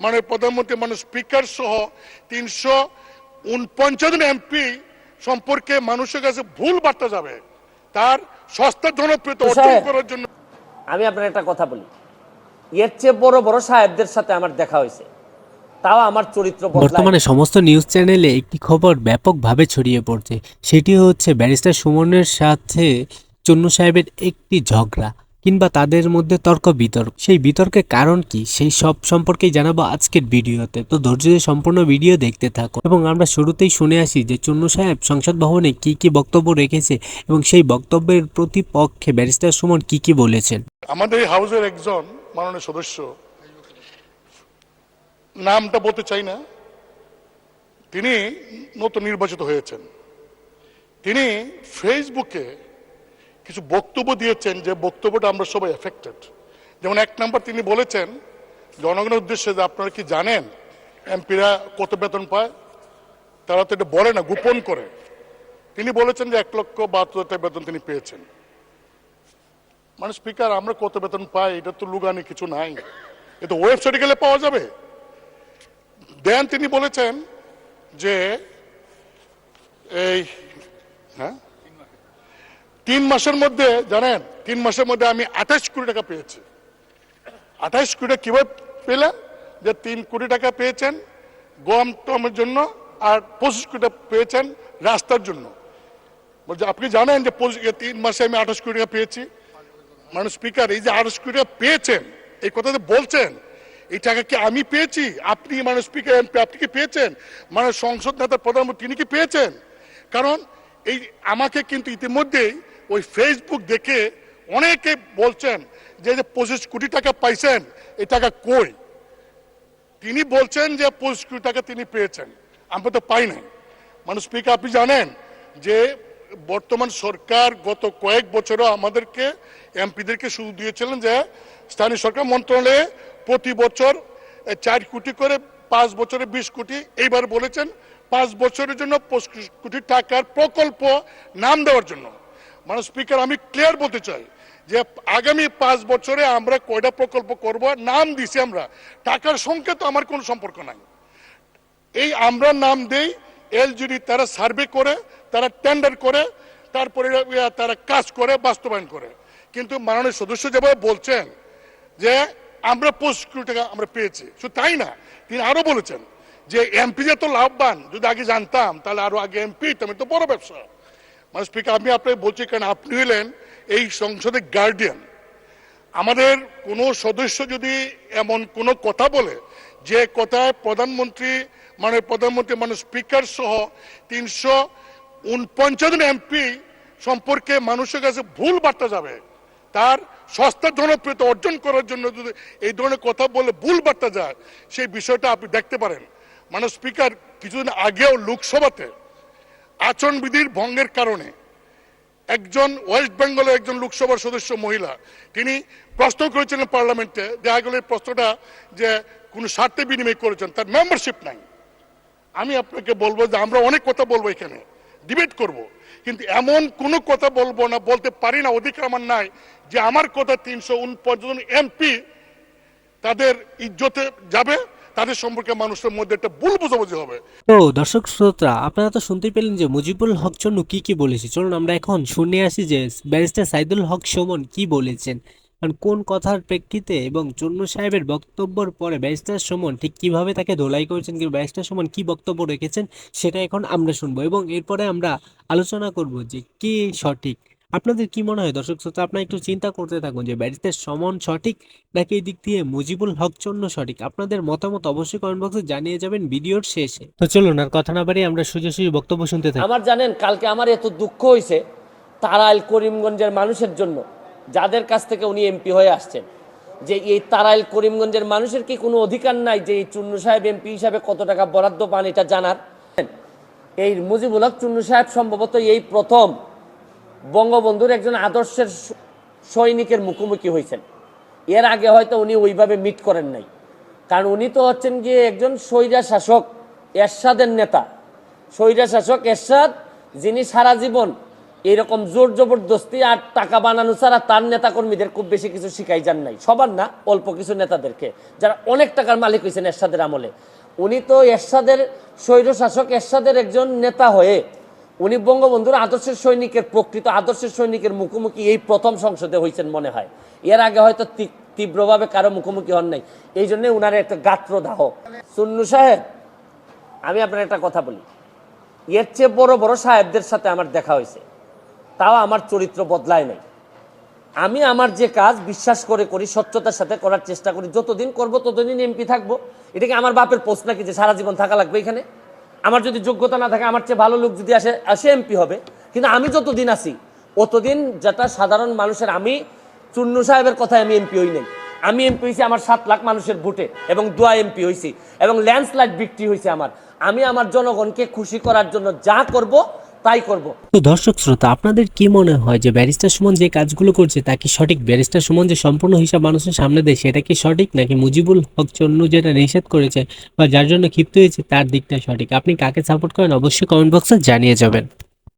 মানে প্রধানমন্ত্রী মানে স্পিকার সহ তিনশো উনপঞ্চাশ জন এমপি সম্পর্কে মানুষের কাছে ভুল বার্তা যাবে। তার সস্তা জনপ্রিয়তা অর্জন করার জন্য আমি আপনার একটা কথা বলি। এর চেয়ে বড় বড় সাহেবদের সাথে আমার দেখা হয়েছে। তাও আমার চরিত্র বর্তমানে সমস্ত নিউজ চ্যানেলে একটি খবর ব্যাপকভাবে ছড়িয়ে পড়ছে। সেটি হচ্ছে ব্যারিস্টার সুমনের সাথে চন্নু সাহেবের একটি ঝগড়া। কিংবা তাদের মধ্যে তর্ক বিতর্ক। সেই বিতর্কের কারণ কি? সেই সব সম্পর্কেই জানাব আজকের ভিডিওতে। তো ধৈর্য ধরে সম্পূর্ণ ভিডিও দেখতে থাকো। এবং আমরা শুরুতেই শুনে আসি যে চন্নু সাহেব সংসদ ভবনে কি কি বক্তব্য রেখেছে এবং সেই বক্তব্যের প্রতিপক্ষে ব্যারিস্টার সুমন কি কি বলেছেন। আমাদের হাউসের একজন মাননীয় সদস্য, নামটা বলতে চাই না, তিনি নতুন নির্বাচিত হয়েছেন। তিনি ফেসবুকে কিছু বক্তব্য দিয়েছেন যে বক্তব্যটা আমরা সবাই এফেক্টেড যেমন এক নম্বর তিনি বলেছেন, জনগণের উদ্দেশ্যে যে আপনারা কি জানেন, এমপিরা কত বেতন পায়? তারা তো এটা বলে না, গোপন করে। তিনি বলেছেন যে এক লক্ষ বাহাত্তর হাজার বেতন তিনি পেয়েছেন। মানে স্পিকার আমরা কত বেতন পাই? এটা তো লুগানি কিছু নাই। এটা ওয়েবসাইটে গেলে পাওয়া যাবে। দেন তিনি বলেছেন যে এই হ্যাঁ? তিন মাসের মধ্যে, জানেন, তিন মাসের মধ্যে আমি আঠাশ কোটি টাকা পেয়েছি। আঠাশ কোটি কীভাবে পেলেন যে তিন কোটি টাকা পেয়েছেন গম টমের জন্য আর পঁচিশ কোটি পেয়েছেন রাস্তার জন্য। বলছে, আপনি জানেন যে তিন মাসে আমি আঠাশ কোটি টাকা পেয়েছি? মানে স্পিকার, এই যে আঠাশ কোটি টাকা পেয়েছেন, এই কথা যে বলছেন, এই টাকা কি আমি পেয়েছি? আপনি মানে স্পিকার, এমপি, আপনি কি পেয়েছেন? মানে সংসদ নেতা প্রধানমন্ত্রী, তিনি কি পেয়েছেন? কারণ এই আমাকে কিন্তু ইতিমধ্যেই ওই ফেসবুক দেখে অনেকে বলছেন যে পঁচিশ কোটি টাকা পাইছেন, এই টাকা কই? তিনি বলছেন যে, পঁচিশ কোটি টাকা তিনি পেয়েছেন, আমরা তো পাই নাই। মানে স্পিকার আপনি জানেন যে, বর্তমান সরকার গত কয়েক বছরও আমাদেরকে, এমপিদেরকে সুযোগ দিয়েছিলেন যে, স্থানীয় সরকার মন্ত্রণালয়ে প্রতি বছর চার কোটি করে, পাঁচ বছরে বিশ কোটি, এইবার বলেছেন পাঁচ বছরের জন্য পঁচিশ কোটি টাকার প্রকল্প নাম দেওয়ার জন্য। মানে স্পিকার আমি ক্লিয়ার বলতে চাই যে আগামী পাঁচ বছরে আমরা কয়টা প্রকল্প করব, নাম দিছি আমরা। টাকার সঙ্গে তো আমার কোনো সম্পর্ক নাই। এই আমরা নাম দেই এলজিডি তারা সার্ভে করে, তারা টেন্ডার করে, তারপরে তারা কাজ করে, বাস্তবায়ন করে। কিন্তু মাননীয় সদস্য যেভাবে বলছেন যে আমরা পঁচিশ কোটি টাকা আমরা পেয়েছি, শুধু তাই না, তিনি আরও বলেছেন যে এমপি যে তো লাভবান, যদি আগে জানতাম, তাহলে আরও আগে এমপি তো বড় ব্যবসা। মানে স্পিকার, আমি আপনাকে বলছি, কারণ আপনি হলেন এই সংসদের গার্ডিয়ান আমাদের কোনো সদস্য যদি এমন কোনো কথা বলে, যে কথায় প্রধানমন্ত্রী মানে প্রধানমন্ত্রী মানে স্পিকার সহ তিনশো উনপঞ্চাশ এমপি সম্পর্কে মানুষের কাছে ভুল বার্তা যাবে, তার সস্তা জনপ্রিয়তা অর্জন করার জন্য যদি এই ধরনের কথা বলে ভুল বার্তা যায়, সেই বিষয়টা আপনি দেখতে পারেন। মানে স্পিকার, কিছুদিন আগেও লোকসভাতে আচরণবিধির ভঙ্গের কারণে একজন ওয়েস্ট বেঙ্গলের একজন লোকসভার সদস্য মহিলা, তিনি প্রশ্ন করেছিলেন পার্লামেন্টে, দেখা গেল প্রশ্নটা যে কোনো স্বার্থে বিনিময় করেছেন, তার মেম্বারশিপ নাই। আমি আপনাকে বলব যে আমরা অনেক কথা বলব এখানে, ডিবেট করব, কিন্তু এমন কোনো কথা বলব না, বলতে পারি না, অধিকার আমার নাই যে আমার কথা তিনশো উনপঞ্চাশ এমপি তাদের ইজ্জতে যাবে তাদের সম্পর্কে মানুষের মধ্যে একটা ভুল বোঝাবুঝি হবে। তো দর্শক শ্রোতা, আপনারা তো শুনতেই পেলেন যে মুজিবুল হক চন্নু কি কি বলেছে। চলুন আমরা এখন শুনে আসি যে ব্যারিস্টার সাইদুল হক সুমন কি বলেছেন। কারণ কোন কথার প্রেক্ষিতে এবং চন্নু সাহেবের বক্তব্যের পরে ব্যারিস্টার সুমন ঠিক কীভাবে তাকে ধোলাই করেছেন কিন্তু ব্যারিস্টার সুমন কি বক্তব্য রেখেছেন, সেটা এখন আমরা শুনব এবং এরপরে আমরা আলোচনা করব যে কি সঠিক। আপনাদের কি মনে হয়, দর্শক শ্রোতা, আপনারা একটু চিন্তা করতে থাকুন যে ব্যারিস্টার সমন সঠিক নাকি এই দিক দিয়ে মুজিবুল হক চন্ন সঠিক? আপনাদের মতামত অবশ্যই কমেন্ট বক্সে জানিয়ে যাবেন ভিডিওর শেষে। তো চলুন আর কথা না বাড়িয়ে আমরা সোজাসুজি বক্তব্য শুনতে থাকি। আমার জানেন, কালকে আমার এত দুঃখ হয়েছে তারাইল করিমগঞ্জের মানুষের জন্য, যাদের কাছ থেকে উনি এমপি হয়ে আসছেন, যে এই তারাইল করিমগঞ্জের মানুষের কি কোনো অধিকার নাই যে এই চুন্নু সাহেব এমপি হিসাবে কত টাকা বরাদ্দ পান, এটা জানার? এই মুজিবুল হক চুন্নু সাহেব সম্ভবত এই প্রথম বঙ্গবন্ধুর একজন আদর্শের সৈনিকের মুখোমুখি হয়েছেন। এর আগে হয়তো উনি ওইভাবে মিট করেন নাই। কারণ উনি তো হচ্ছেন গিয়ে একজন স্বৈরা শাসক এরশাদের নেতা। স্বৈরা শাসক এরশাদ, যিনি সারা জীবন এরকম জোর জবরদস্তি আর টাকা বানানো ছাড়া তার নেতাকর্মীদের খুব বেশি কিছু শিখাই যান নাই। সবার না, অল্প কিছু নেতাদেরকে, যারা অনেক টাকার মালিক হয়েছেন এরশাদের আমলে। উনি তো এরশাদের স্বৈরশাসক এরশাদের একজন নেতা হয়ে উনি বঙ্গবন্ধুর আদর্শের সৈনিকের প্রকৃত আদর্শের সৈনিকের মুখোমুখি এই প্রথম সংসদে হয়েছেন মনে হয়। এর আগে হয়তো তীব্রভাবে কারও মুখোমুখি হন নাই। এই জন্য উনার একটা গাত্রদাহ। সুন্নু সাহেব, আমি আপনার একটা কথা বলি। এর চেয়ে বড় বড় সাহেবদের সাথে আমার দেখা হয়েছে। তাও আমার চরিত্র বদলায় নাই। আমি আমার যে কাজ বিশ্বাস করে করি, স্বচ্ছতার সাথে করার চেষ্টা করি, যতদিন করব ততদিন এমপি থাকব। এটা কি আমার বাপের পোস্ট নাকি যে সারা জীবন থাকা লাগবে এখানে? আমার যদি যোগ্যতা না থাকে, আমার চেয়ে ভালো লোক যদি আসে আসে এমপি হবে। কিন্তু আমি যতদিন আছি, অতদিন যেটা সাধারণ মানুষের, আমি চুন্নু সাহেবের কথায় আমি এমপি হই নাই। আমি এমপি হয়েছি আমার সাত লাখ মানুষের ভোটে এবং দোয়া এমপি হয়েছি এবং ল্যান্ডস্লাইড বিক্রি হয়েছে আমার। আমি আমার জনগণকে খুশি করার জন্য যা করব তাই করব। তো দর্শক শ্রোতা, আপনাদের কি মনে হয় যে ব্যারিস্টার সুমন যে কাজগুলো করছে, তা কি সঠিক? ব্যারিস্টার সুমন যে সম্পূর্ণ হিসাব মানুষের সামনে দেয়, সেটা কি সঠিক? নাকি মুজিবুল হক চন্নু যেটা নিষেধ করেছে বা যার জন্য ক্ষিপ্ত হয়েছে, তার দিকটা সঠিক? আপনি কাকে সাপোর্ট করেন, অবশ্যই কমেন্ট বক্সে জানিয়ে যাবেন।